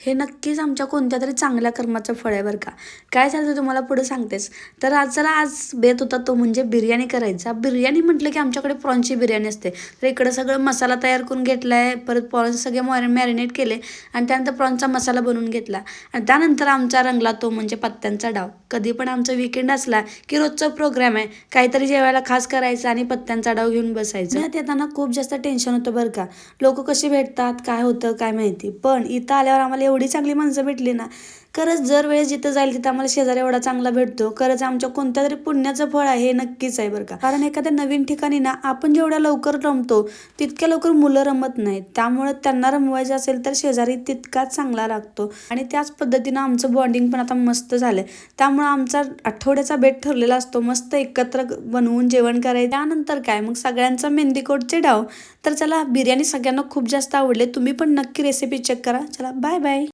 हे नक्कीच आमच्या कोणत्या तरी चांगल्या कर्माचं फळ आहे बरं का. काय झालं तुम्हाला पुढे सांगतेस. तर आज जरा आज बेत होता तो म्हणजे बिर्याणी करायचा. बिर्याणी म्हटलं की आमच्याकडे प्रॉन्सची बिर्याणी असते. तर इकडं सगळं मसाला तयार करून घेतला आहे परत प्रॉन्स सगळे मॉर मॅरिनेट केले. आणि त्यानंतर प्रॉन्सचा मसाला बनवून घेतला. आणि त्यानंतर आमचा रंगला तो म्हणजे पत्त्यांचा डाव. कधी पण आमचा विकेंड असला की रोजचा प्रोग्राम आहे. काहीतरी जेवायला खास करायचं आणि पत्त्यांचा डाव घेऊन बसायचं. त्यात येताना खूप जास्त टेन्शन होतं बरं का. लोक कसे भेटतात? काय होतं? काय माहिती. पण इथं आल्यावर आम्हाला एवढी चांगली माणसं भेटली ना खरंच जर वेळेस जिथं जाईल तिथं आम्हाला शेजारी एवढा चांगला भेटतो. खरंच आमच्या कोणत्या तरी पुण्याचं फळ आहे हे नक्कीच आहे बरं का. कारण एखाद्या नवीन ठिकाणी ना आपण जेवढ्या लवकर रमतो तितक्या लवकर मुलं रमत नाहीत. त्यामुळे त्यांना रमवायचं असेल तर शेजारी तितकाच चांगला लागतो आणि त्याच पद्धतीनं आमचं बॉन्डिंग पण आता मस्त झालंय. त्यामुळे आमचा आठवड्याचा बेट ठरलेला असतो. मस्त एकत्र बनवून जेवण करायचं. त्यानंतर काय? मग सगळ्यांचा मेहंदीकोटचे डाव. तर चला बिर्याणी सगळ्यांना खूप जास्त आवडले. तुम्ही पण नक्की रेसिपी चेक करा. चला बाय बाय